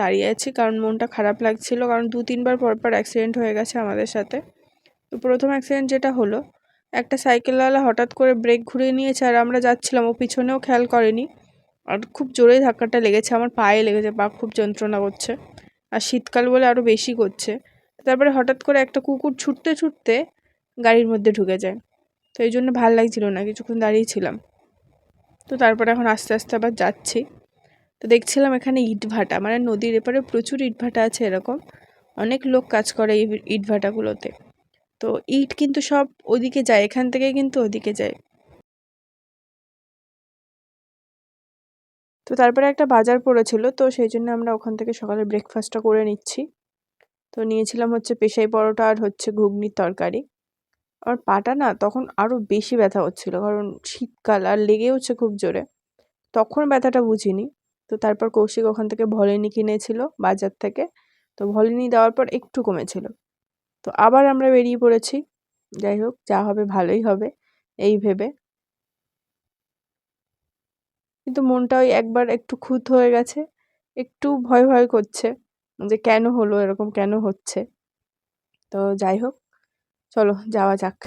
দাঁড়িয়ে আছি কারণ মনটা খারাপ লাগছিল। কারণ দু, তিনবার পর পর অ্যাক্সিডেন্ট হয়ে গেছে আমাদের সাথে। তো প্রথম অ্যাক্সিডেন্ট যেটা হলো, একটা সাইকেলওয়ালা হঠাৎ করে ব্রেক ঘুরিয়ে নিয়েছে আর আমরা যাচ্ছিলাম, ও পিছনেও খেয়াল করেনি। আর খুব জোরেই ধাক্কাটা লেগেছে, আমার পায়ে লেগেছে, পা খুব যন্ত্রণা করছে। আর শীতকাল বলে আরও বেশি করছে। তারপরে হঠাৎ করে একটা কুকুর ছুটতে ছুটতে গাড়ির মধ্যে ঢুকে যায়। তো এই জন্য ভালো লাগছিল না, কিছুক্ষণ দাঁড়িয়েছিলাম তো তারপরে এখন আস্তে আস্তে আবার যাচ্ছি। তো দেখছিলাম এখানে ইটভাটা মানে নদীর এপারে প্রচুর ইটভাটা আছে এরকম। অনেক লোক কাজ করে এই ইটভাটাগুলোতে তো ইট কিন্তু সব ওদিকে যায়, এখান থেকে কিন্তু ওদিকে যায়। তো তারপরে একটা বাজার পড়েছিল, তো সেই জন্য আমরা ওখান থেকে সকালে ব্রেকফাস্টটা করে নিচ্ছি। তো নিয়েছিলাম হচ্ছে পেশাই পরোটা আর হচ্ছে ঘুগনির তরকারি। আর পাটা না তখন আরও বেশি ব্যথা হচ্ছিল, কারণ শীতকাল আর লেগেওছে খুব জোরে। তখন ব্যথাটা বুঝিনি। তো তারপর কৌশিক ওখান থেকে ভলিনি কিনেছিল বাজার থেকে। তো ভলিনি দেওয়ার পর একটু কমেছিল। তো আবার আমরা বেরিয়ে পড়েছি। যাই হোক, যা হবে ভালোই হবে, এই ভেবে। কিন্তু মনটা ওই একবার একটু খুঁত হয়ে গেছে, একটু ভয় ভয় করছে যে কেন হলো, এরকম কেন হচ্ছে। তো যাই হোক, চলো যাওয়া যাক।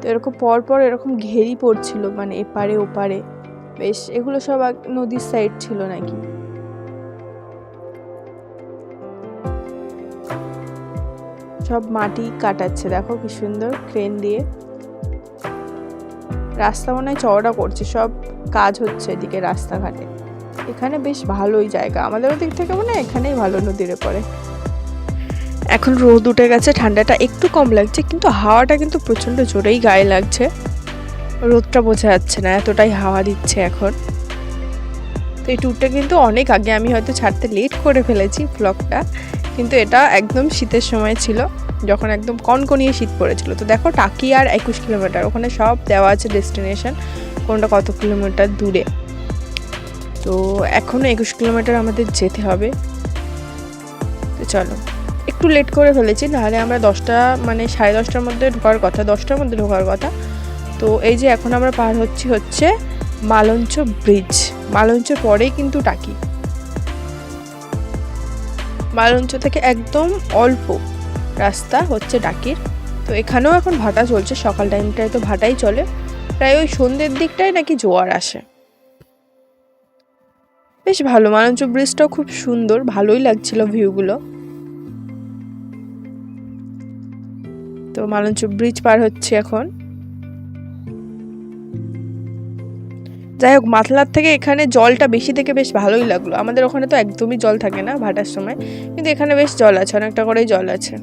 তো এরকম পর পর এরকম ঘেরি পড়ছিল মানে এপারে ওপারে। বেশ, এগুলো সব নদীর সাইড ছিল নাকি? সব মাটি কাটাচ্ছে, দেখো কি সুন্দর ক্রেন দিয়ে। রাস্তা মনে হয় চওড়া করছে, সব কাজ হচ্ছে এদিকে রাস্তাঘাটে। এখানে বেশ ভালোই জায়গা, আমাদের ওদিক থেকে মনে হয় এখানেই ভালো নদীরে পড়ে। এখন রোদ উঠে গেছে, ঠান্ডাটা একটু কম লাগছে, কিন্তু হাওয়াটা কিন্তু প্রচণ্ড জোরেই গায়ে লাগছে। রোদটা বোঝা যাচ্ছে না, এতটাই হাওয়া দিচ্ছে এখন। তো এই ট্যুরটা কিন্তু অনেক আগে আমি হয়তো ছাড়তে লেট করে ফেলেছি ব্লগটা কিন্তু এটা একদম শীতের সময় ছিল, যখন একদম কনকনিয়ে শীত পড়েছিল। তো দেখো টাকি আর একুশ কিলোমিটার ওখানে সব দেওয়া আছে ডেস্টিনেশন কোনটা কত কিলোমিটার দূরে। তো এখনও একুশ কিলোমিটার আমাদের যেতে হবে। তো চলো, একটু লেট করে ফেলেছি, নাহলে আমরা দশটা মানে সাড়ে দশটার মধ্যে ঢোকার কথা, দশটার মধ্যে ঢোকার কথা। তো এই যে এখন আমরা পার হচ্ছি হচ্ছে মালঞ্চ ব্রিজ। মালঞ্চ পরেই কিন্তু টাকি। মালঞ্চ থেকে একদম অল্প রাস্তা হচ্ছে ডাকির তো এখানেও এখন ভাটা চলছে, সকাল টাইমটায় তো ভাটাই চলে। প্রায় ওই সন্ধ্যের দিকটায় নাকি জোয়ার আসে। বেশ ভালো, মালঞ্চ ব্রিজটাও খুব সুন্দর, ভালোই লাগছিল ভিউগুলো। তো মালঞ্চ ব্রিজ পার হচ্ছে এখন। যাই হোক মাথলার থেকে এখানে জলটা বেশি থেকে বেশ ভালোই লাগল। আমাদের ওখানে তো একদমই জল থাকে না ভাটার সময়, কিন্তু এখানে বেশ জল আছে, অনেকটা করেই জল আছে।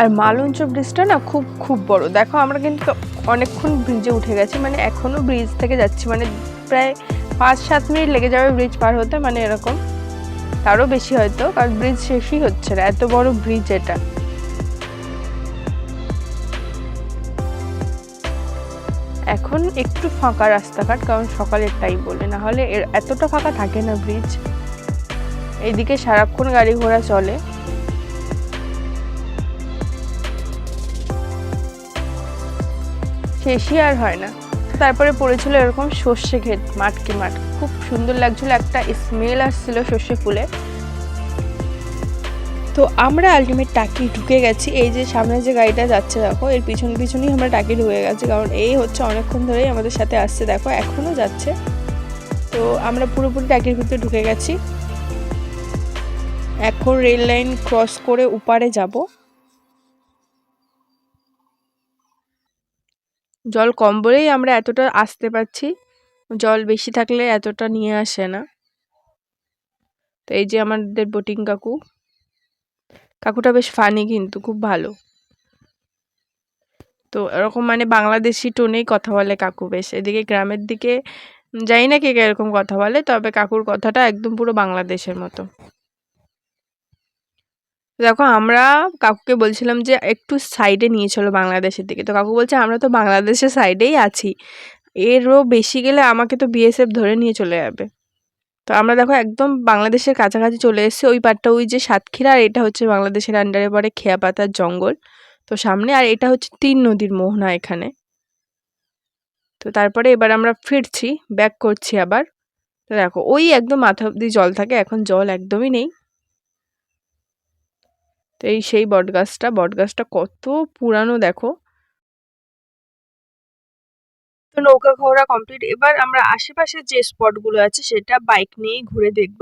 আর মালঞ্চ ব্রিজটা না খুব খুব বড়। দেখো, আমরা কিন্তু অনেকক্ষণ ব্রিজে উঠে গেছি মানে এখনও ব্রিজ থেকে যাচ্ছি মানে প্রায় পাঁচ, সাত মিনিট লেগে যাবে ব্রিজ পার হতে মানে এরকম। তারও বেশি হয়তো, কারণ ব্রিজ শেষই হচ্ছে না, এত বড় ব্রিজ এটা। এখন একটু ফাঁকা রাস্তাঘাট, কারণ সকালের টাইম বলে। না হলে এর এতটা ফাঁকা থাকে না ব্রিজ এইদিকে সারাক্ষণ গাড়ি ঘোড়া চলে। শেষই আর হয় না। তারপরে পড়েছিল এরকম সর্ষে ক্ষেত মাঠকে মাঠ খুব সুন্দর লাগছিল, একটা স্মেল আসছিল সর্ষে ফুলে। তো আমরা আলটিমেট টাকি ঢুকে গেছি। এই যে সামনে যে গাড়িটা যাচ্ছে, দেখো, এর পিছন পিছনেই আমরা টাকি ঢুকে গেছি, কারণ এই হচ্ছে অনেকক্ষণ ধরেই আমাদের সাথে আসছে, দেখো, এখনও যাচ্ছে। তো আমরা পুরোপুরি টাকির ভিতরে ঢুকে গেছি। এখন রেল লাইন ক্রস করে উপারে যাব। জল কম বলেই আমরা এতটা আসতে পারছি। জল বেশি থাকলে এতটা নিয়ে আসে না। তো এই যে আমাদের বোটিং কাকু। কাকুটা বেশ ফানি কিন্তু, খুব ভালো। তো এরকম মানে বাংলাদেশি টোনেই কথা বলে কাকু বেশ। এদিকে গ্রামের দিকে জানি না কে এরকম কথা বলে, তবে কাকুর কথাটা একদম পুরো বাংলাদেশের মতো। দেখো, আমরা কাকুকে বলছিলাম যে একটু সাইডে নিয়ে চলো বাংলাদেশের দিকে। তো কাকু বলছে, আমরা তো বাংলাদেশের সাইডেই আছি। এরও বেশি গেলে আমাকে তো বিএসএফ ধরে নিয়ে চলে যাবে। তো আমরা দেখো একদম বাংলাদেশের কাছাকাছি চলে এসেছি। ওই পাটটা, ওই যে সাতক্ষীরা, আর এটা হচ্ছে বাংলাদেশের আন্ডারে পড়ে খেয়াপাতার জঙ্গল। তো সামনে, আর এটা হচ্ছে তিন নদীর মোহনা এখানে। তো তারপরে এবার আমরা ফিরছি ব্যাক করছি আবার। তো দেখো, ওই একদম মাথা অব্দি জল থাকে, এখন জল একদমই নেই। তো এই সেই বটগাছটা বটগাছটা কত পুরানো দেখো। নৌকা ঘোরা কমপ্লিট এবার আমরা আশেপাশে যে স্পটগুলো আছে, সেটা বাইক নিয়েই ঘুরে দেখব।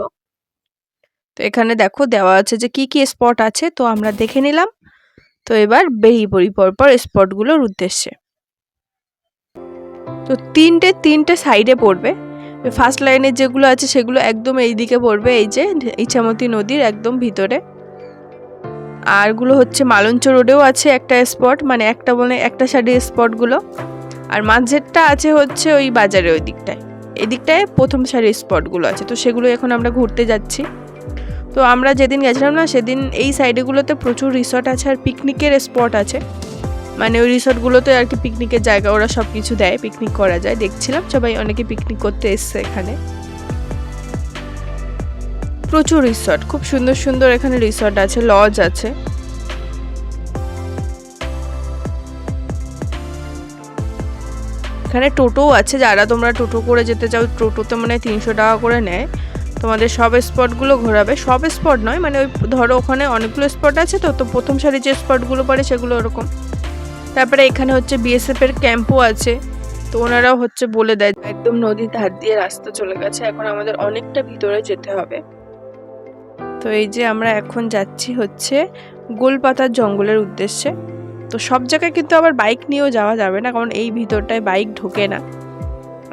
তো এখানে দেখো, দেওয়া আছে যে কি কি স্পট আছে, তো আমরা দেখে নিলাম। তো এবার বেরিয়ে পড়ি পরপর স্পটগুলোর উদ্দেশ্যে। তো তিনটে তিনটে সাইডে পড়বে। ফার্স্ট লাইনে যেগুলো আছে, সেগুলো একদম এই দিকে পড়বে, এই যে ইচ্ছামতি নদীর একদম ভিতরে। আরগুলো হচ্ছে মালঞ্চ রোডেও আছে একটা স্পট মানে একটা বলে একটা সাইডের স্পটগুলো আর মাঝেরটা আছে হচ্ছে ওই বাজারে ওই দিকটায়। এই দিকটায় প্রথম সারির স্পটগুলো আছে। তো সেগুলো এখন আমরা ঘুরতে যাচ্ছি। তো আমরা যেদিন গেছিলাম না, সেদিন এই সাইডেগুলোতে প্রচুর রিসর্ট আছে আর পিকনিকের স্পট আছে। মানে ওই রিসর্টগুলোতে আর কি পিকনিকের জায়গা, ওরা সব কিছু দেয় পিকনিক করা যায়। দেখছিলাম সবাই অনেকে পিকনিক করতে এসছে এখানে। প্রচুর রিসর্ট খুব সুন্দর সুন্দর এখানে রিসর্ট আছে লজ আছে। এখানে টোটোও আছে, যারা তোমরা টোটো করে যেতে চাও, টোটোতে মানে তিনশো টাকা করে নেয়। তোমাদের সব স্পটগুলো ঘোরাবে। সব স্পট নয় মানে ওই ধরো ওখানে অনেকগুলো স্পট আছে তো তো প্রথম সারি যে স্পটগুলো পড়ে সেগুলো ওরকম। তারপরে এখানে হচ্ছে বিএসএফ এর ক্যাম্পও আছে, তো ওনারাও হচ্ছে বলে দেয় একদম নদীর ধার দিয়ে রাস্তা চলে গেছে, এখন আমাদের অনেকটা ভিতরে যেতে হবে। তো এই যে আমরা এখন যাচ্ছি হচ্ছে গোলপাতার জঙ্গলের উদ্দেশ্যে। তো সব জায়গায় কিন্তু আবার বাইক নিয়েও যাওয়া যাবে না, কারণ এই ভিতরটায় বাইক ঢোকে না।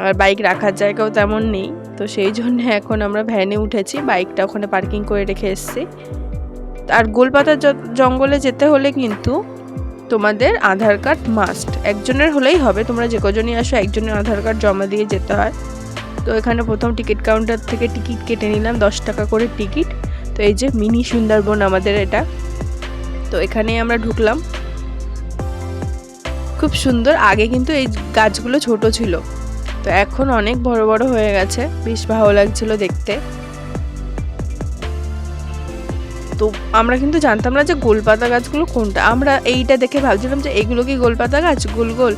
আর বাইক রাখার জায়গাও তেমন নেই, তো সেই জন্য এখন আমরা ভ্যানে উঠেছি বাইকটা ওখানে পার্কিং করে রেখে এসেছি। আর গোলপাতার জঙ্গলে যেতে হলে কিন্তু তোমাদের আধার কার্ড মাস্ট একজনের হলেই হবে, তোমরা যে কজনই আসো একজনের আধার কার্ড জমা দিয়ে যেতে হয়। তো এখানে প্রথম টিকিট কাউন্টার থেকে টিকিট কেটে নিলাম, দশ টাকা করে টিকিট তো এই যে মিনি সুন্দরবন আমাদের এটা। তো এখানেই আমরা ঢুকলাম। খুব সুন্দর। আগে কিন্তু এই গাছগুলো ছোট ছিল। তো এখন অনেক বড় বড় হয়ে গেছে। বেশ ভালো লাগছিল দেখতে। তো আমরা কিন্তু জানতাম না যে গোলপাতা গাছগুলো কোনটা। আমরা এইটা দেখে ভাবছিলাম যে এগুলো কি গোলপাতা গাছ? গোল গোল।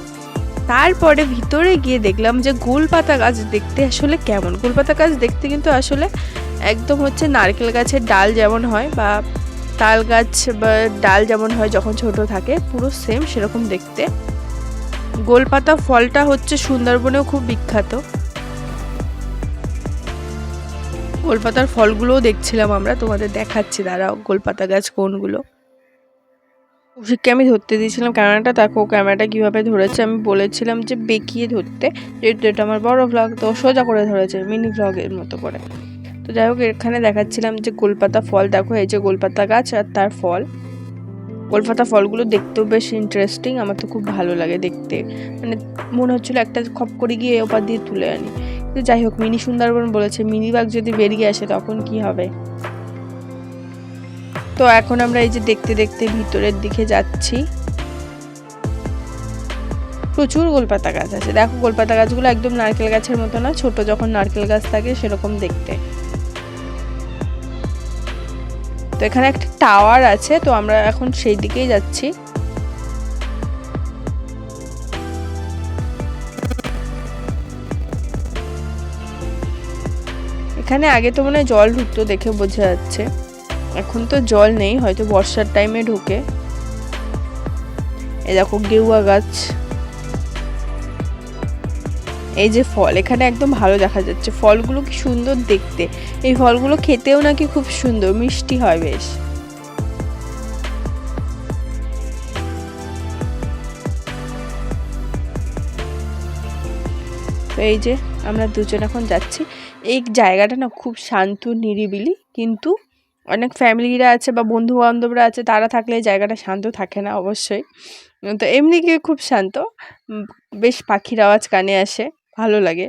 তারপরে ভিতরে গিয়ে দেখলাম যে গোলপাতা গাছ দেখতে আসলে কেমন? গোলপাতা গাছ দেখতে কিন্তু আসলে একদম হচ্ছে নারকেল গাছের ডাল যেমন হয় বা তাল গাছ বা ডাল যেমন হয় যখন ছোট থাকে, পুরো সেম সেরকম দেখতে। গোলপাতা ফলটা হচ্ছে সুন্দরবনেও খুব বিখ্যাত। গোলপাতার ফলগুলোও দেখছিলাম আমরা, তোমাদের দেখাচ্ছি, দাঁড়াও, গোলপাতা গাছ কোনগুলো। কৌশিককে আমি ধরতে দিয়েছিলাম ক্যামেরাটা, দেখো ক্যামেরাটা কীভাবে ধরেছে, আমি বলেছিলাম যে বেঁকিয়ে ধরতে, যেহেতু এটা আমার বড় ভ্লগ তো সোজা করে ধরেছে মিনি ভ্লগের মতো করে। তো যাই হোক, এখানে দেখাচ্ছিলাম যে গোলপাতা ফল, দেখো এই যে গোলপাতা গাছ আর তার ফল। গোলপাতা ফলগুলো দেখতেও বেশ ইন্টারেস্টিং আমার তো খুব ভালো লাগে দেখতে। মানে মনে হচ্ছিল একটা খপ করে গিয়ে ওপার দিয়ে তুলে আনি। কিন্তু যাই হোক, মিনি সুন্দরবন বলেছে মিনি বাঘ যদি বেরিয়ে আসে তখন কি হবে? তো এখন আমরা এই যে দেখতে দেখতে ভিতরের দিকে যাচ্ছি। প্রচুর গোলপাতা গাছ আছে। দেখো, গোলপাতা গাছগুলো একদম নারকেল গাছের মতো না, ছোট যখন নারকেল গাছ থাকে সেরকম দেখতে। তো এখানে একটা টাওয়ার আছে, তো আমরা এখন সেই দিকেই যাচ্ছি। এখানে আগে তো মনে হয় জল ঢুকতো দেখে বোঝা যাচ্ছে। এখন তো জল নেই, হয়তো বর্ষার টাইমে ঢুকে। এ দেখো গেউয়া গাছ। এই যে ফল, এখানে একদম ভালো দেখা যাচ্ছে। ফলগুলো কি সুন্দর দেখতে। এই ফলগুলো খেতেও নাকি খুব সুন্দর, মিষ্টি হয় বেশ। তো এই যে আমরা দুজন এখন যাচ্ছি। এই জায়গাটা না খুব শান্ত, নিরিবিলি, কিন্তু অনেক ফ্যামিলিরা আছে বা বন্ধু বান্ধবরা আছে, তারা থাকলে এই জায়গাটা শান্ত থাকে না অবশ্যই। তো এমনি কি খুব শান্ত। বেশ পাখির আওয়াজ কানে আসে। ভালো লাগে।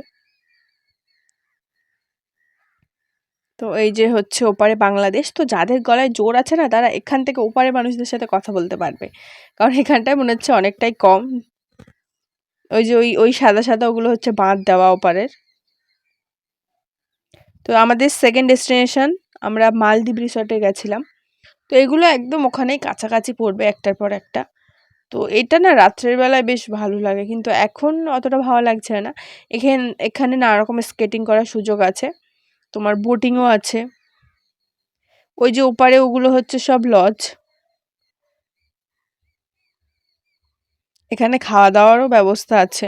তো এই যে হচ্ছে ওপারে বাংলাদেশ, তো যাদের গলায় জোর আছে না, তারা এখান থেকে ওপারে মানুষদের সাথে কথা বলতে পারবে। কারণ এখানটায় মনে হচ্ছে অনেকটাই কম। ওই যে ওই ওই সাদা সাদা ওগুলো হচ্ছে বাঁধ দেওয়া ওপারের। তো আমাদের সেকেন্ড ডেস্টিনেশন আমরা মালদ্বীপ রিসর্টে গেছিলাম। তো এগুলো একদম ওখানেই কাছাকাছি পড়বে একটার পর একটা। তো এটা না রাত্রের বেলায় বেশ ভালো লাগে। কিন্তু এখন অতটা ভালো লাগছে না। এখানে এখানে নানা রকমের স্কেটিং করার সুযোগ আছে। তোমার বোটিংও আছে। ওই যে ওপারে ওগুলো হচ্ছে সব লজ এখানে খাওয়া দাওয়ারও ব্যবস্থা আছে।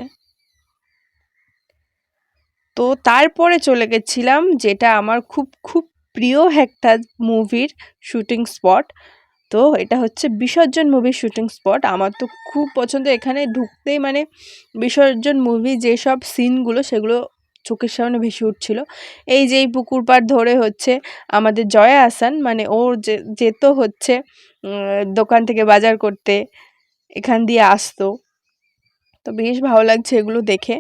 তো তারপরে চলে গেছিলাম যেটা আমার খুব খুব প্রিয় একটা মুভির শুটিং স্পট তো এটা হচ্ছে বিসর্জন মুভির শুটিং স্পট আমার তো খুব পছন্দ। এখানে ঢুকতেই মানে বিসর্জন মুভি যেসব সিনগুলো সেগুলো চোখের সামনে ভেসে উঠছিল। এই যে এই পুকুর পাড় ধরে হচ্ছে আমাদের জয়া আসান মানে ওর যেত হচ্ছে দোকান থেকে বাজার করতে এখান দিয়ে আসতো। তো বেশ ভালো লাগছে এগুলো দেখে।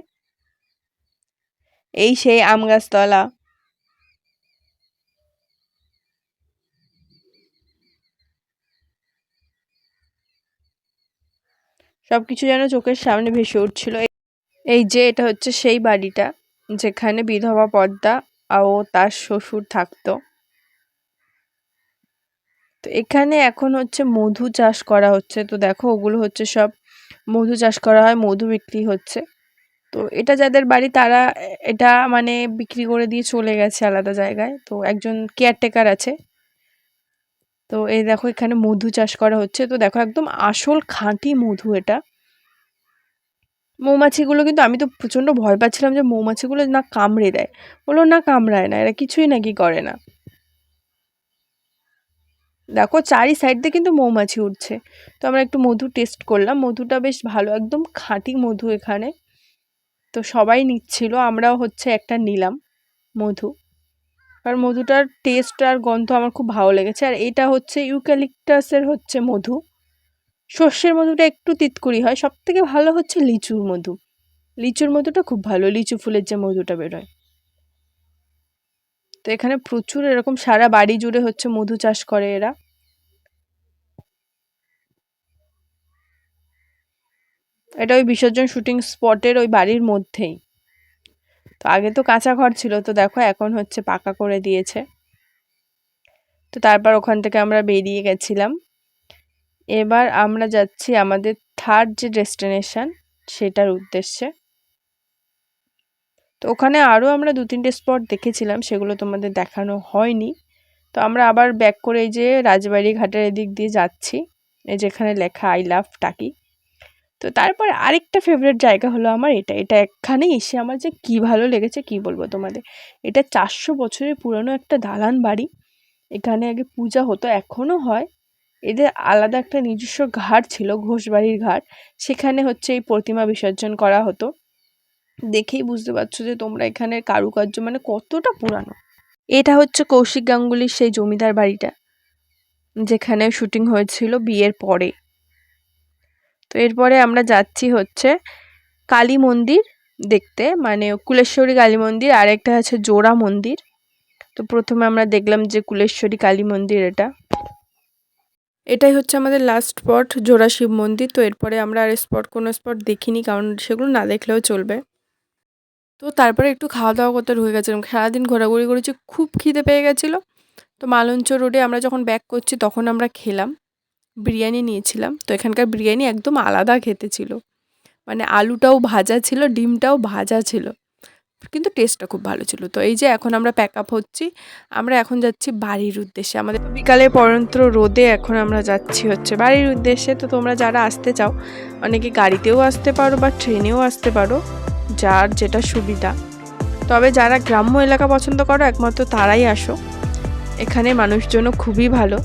এই সেই আম গাছতলা সব কিছু যেন চোখের সামনে ভেসে উঠছিল। এই যে, এটা হচ্ছে সেই বাড়িটা যেখানে বিধবা পদ্মা ও তার শ্বশুর থাকতো। তো এখানে এখন হচ্ছে মধু চাষ করা হচ্ছে। তো দেখো, ওগুলো হচ্ছে সব মধু চাষ করা হয়, মধু বিক্রি হচ্ছে। তো এটা যাদের বাড়ি, তারা এটা মানে বিক্রি করে দিয়ে চলে গেছে আলাদা জায়গায়। তো একজন কেয়ারটেকার আছে। তো এই দেখো এখানে মধু চাষ করা হচ্ছে। তো দেখো একদম আসল খাঁটি মধু এটা। মৌমাছিগুলো কিন্তু আমি তো প্রচণ্ড ভয় পাচ্ছিলাম যে মৌমাছিগুলো না কামড়ে দেয়। বলল, না, কামড়ায় না, এরা কিছুই নাকি করে না। দেখো চারি সাইড দিয়ে কিন্তু মৌমাছি উঠছে। তো আমরা একটু মধু টেস্ট করলাম। মধুটা বেশ ভালো, একদম খাঁটি মধু এখানে। তো সবাই নিচ্ছিল, আমরাও হচ্ছে একটা নিলাম মধু। আর মধুটার টেস্ট আর গন্ধ আমার খুব ভালো লেগেছে। আর এটা হচ্ছে ইউক্যালিপটাসের হচ্ছে মধু। সর্ষের মধুটা একটু তিতকুড়ি হয়। সব থেকে ভালো হচ্ছে লিচুর মধু। লিচুর মধুটা খুব ভালো, লিচু ফুলের যে মধুটা বেরোয়। তো এখানে প্রচুর এরকম সারা বাড়ি জুড়ে হচ্ছে মধু চাষ করে এরা। এটা ওই বিসর্জন শুটিং স্পটের ওই বাড়ির মধ্যেই। তো আগে তো কাঁচা ঘর ছিল, তো দেখো এখন হচ্ছে পাকা করে দিয়েছে। তো তারপর ওখান থেকে আমরা বেরিয়ে গেছিলাম। এবার আমরা যাচ্ছি আমাদের থার্ড যে ডেস্টিনেশন সেটার উদ্দেশ্যে। তো ওখানে আরও আমরা দু তিনটে স্পট দেখেছিলাম, সেগুলো তোমাদের দেখানো হয়নি। তো আমরা আবার ব্যাক করে এই যে রাজবাড়ি ঘাটের এদিক দিয়ে যাচ্ছি, এই যেখানে লেখা আই লাভ টাকি। তো তারপরে আরেকটা ফেভারিট জায়গা হলো আমার এটা। এটা এখানে এসে আমার যে কী ভালো লেগেছে কি বলব তোমাদের? এটা চারশো বছরের পুরনো একটা দালান বাড়ি। এখানে আগে পূজা হতো, এখনও হয়। এদের আলাদা একটা নিজস্ব ঘাট ছিল, ঘোষবাড়ির ঘাট। সেখানে হচ্ছে এই প্রতিমা বিসর্জন করা হতো। দেখেই বুঝতে পারছ যে তোমরা এখানের কারুকার্য মানে কতটা পুরানো। এটা হচ্ছে কৌশিক গাঙ্গুলির সেই জমিদার বাড়িটা, যেখানে শুটিং হয়েছিল বিয়ের পরে। তো এরপরে আমরা যাচ্ছি হচ্ছে কালী মন্দির দেখতে মানে কুলেশ্বরী কালী মন্দির, আর একটা আছে জোড়া মন্দির। তো প্রথমে আমরা দেখলাম যে কুলেশ্বরী কালী মন্দির এটা। এটাই হচ্ছে আমাদের লাস্ট স্পট জোড়া শিব মন্দির। তো এরপরে আমরা আর স্পট কোনো স্পট দেখিনি, কারণ সেগুলো না দেখলেও চলবে। তো তারপরে একটু খাওয়া দাওয়া করতে ঢুকে গেছিলাম। সারাদিন ঘোরাঘুরি করেছি, খুব খিদে পেয়ে গেছিল। তো মালঞ্চ রোডে আমরা যখন ব্যাক করছি, তখন আমরা খেলাম। বিরিয়ানি নিয়েছিলাম। তো এখানকার বিরিয়ানি একদম আলাদা খেতে ছিল। মানে আলুটাও ভাজা ছিল, ডিমটাও ভাজা ছিল। কিন্তু টেস্টটা খুব ভালো ছিল। তো এই যে এখন আমরা প্যাক আপ হচ্ছি। আমরা এখন যাচ্ছি বাড়ির উদ্দেশ্যে। আমাদের বিকালে পরন্ত রোদে এখন আমরা যাচ্ছি হচ্ছে বাড়ির উদ্দেশ্যে। তো তোমরা যারা আসতে চাও, অনেকে গাড়িতেও আসতে পারো বা ট্রেনেও আসতে পারো, যার যেটা সুবিধা। তবে যারা গ্রাম্য এলাকা পছন্দ করো, একমাত্র তারাই আসো। এখানে মানুষজনও খুবই ভালো।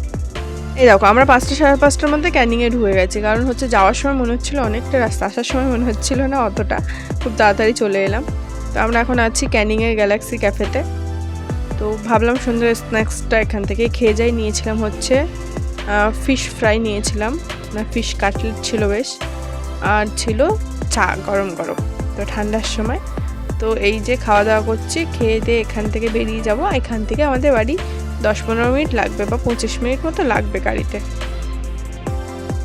এই দেখো, আমরা পাঁচটা সাড়ে পাঁচটার মধ্যে ক্যানিংয়ে ঢুকে গেছি। কারণ হচ্ছে যাওয়ার সময় মনে হচ্ছিল অনেকটা রাস্তা, আসার সময় মনে হচ্ছিল না অতটা। খুব তাড়াতাড়ি চলে এলাম। তো আমরা এখন আছি ক্যানিংয়ের গ্যালাক্সি ক্যাফেতে। তো ভাবলাম সুন্দর স্ন্যাক্সটা এখান থেকে খেয়ে যাই। নিয়েছিলাম হচ্ছে ফিশ ফ্রাই নিয়েছিলাম। না ফিশ কাটলেট ছিল বেশ। আর ছিল চা, গরম গরম। তো ঠান্ডার সময়। তো এই যে খাওয়া দাওয়া করছি, খেয়ে দিয়ে এখান থেকে বেরিয়ে যাব। এখান থেকে আমাদের বাড়ি দশ পনেরো মিনিট লাগবে বা পঁচিশ মিনিট মতো লাগবে গাড়িতে।